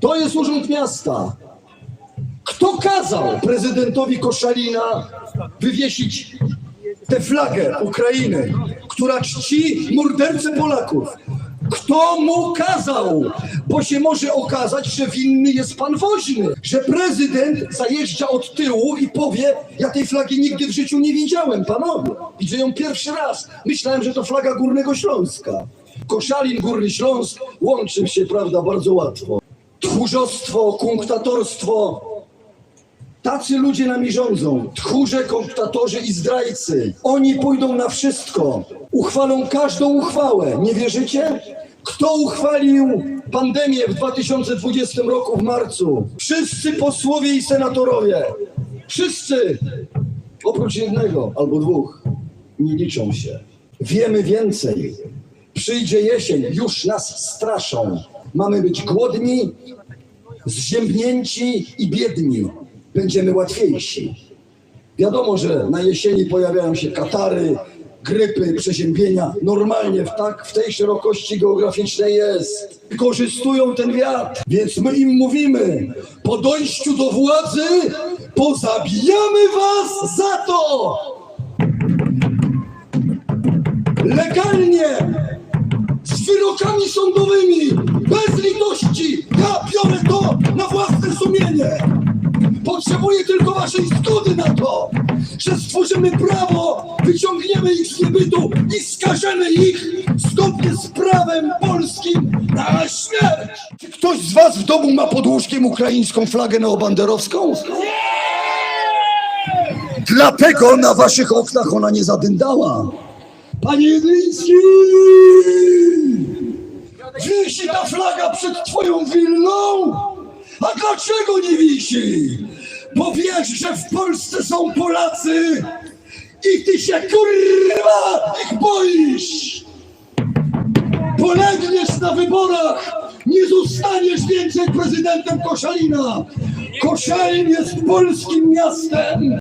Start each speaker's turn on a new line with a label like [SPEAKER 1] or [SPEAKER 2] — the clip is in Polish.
[SPEAKER 1] To jest urząd miasta. Kto kazał prezydentowi Koszalina wywiesić tę flagę Ukrainy, która czci mordercę Polaków? Kto mu kazał? Bo się może okazać, że winny jest pan woźny, że prezydent zajeżdża od tyłu i powie, ja tej flagi nigdy w życiu nie widziałem, panowie. Widzę ją pierwszy raz. Myślałem, że to flaga Górnego Śląska. Koszalin, Górny Śląsk łączy się, prawda, bardzo łatwo. Tchórzostwo, kunktatorstwo, Tacy ludzie nami rządzą. Tchórze, komptatorzy i zdrajcy. Oni pójdą na wszystko. Uchwalą każdą uchwałę. Nie wierzycie? Kto uchwalił pandemię w 2020 roku w marcu? Wszyscy posłowie i senatorowie. Wszyscy. Oprócz jednego albo dwóch. Nie liczą się. Wiemy więcej. Przyjdzie jesień. Już nas straszą. Mamy być głodni, zziębnięci i biedni. Będziemy łatwiejsi. Wiadomo, że na jesieni pojawiają się katary, grypy, przeziębienia. Normalnie w, tak, w tej szerokości geograficznej jest. Wykorzystują ten wiatr, więc my im mówimy, po dojściu do władzy pozabijamy was za to! Legalnie! z wyrokami sądowymi, Potrzebuję tylko waszej zgody na to, że stworzymy prawo, wyciągniemy ich z niebytu i skażemy ich zgodnie z prawem polskim na śmierć. Czy ktoś z was w domu ma pod łóżkiem ukraińską flagę neobanderowską? Dlatego na waszych oknach ona nie zadyndała. Panie Jedliński! Wisi ta flaga przed twoją willą? A dlaczego nie wisi? Bo wiesz, że w Polsce są Polacy i ty się kurwa ich boisz! Polegniesz na wyborach! Nie zostaniesz więcej prezydentem Koszalina! Koszalin jest polskim miastem!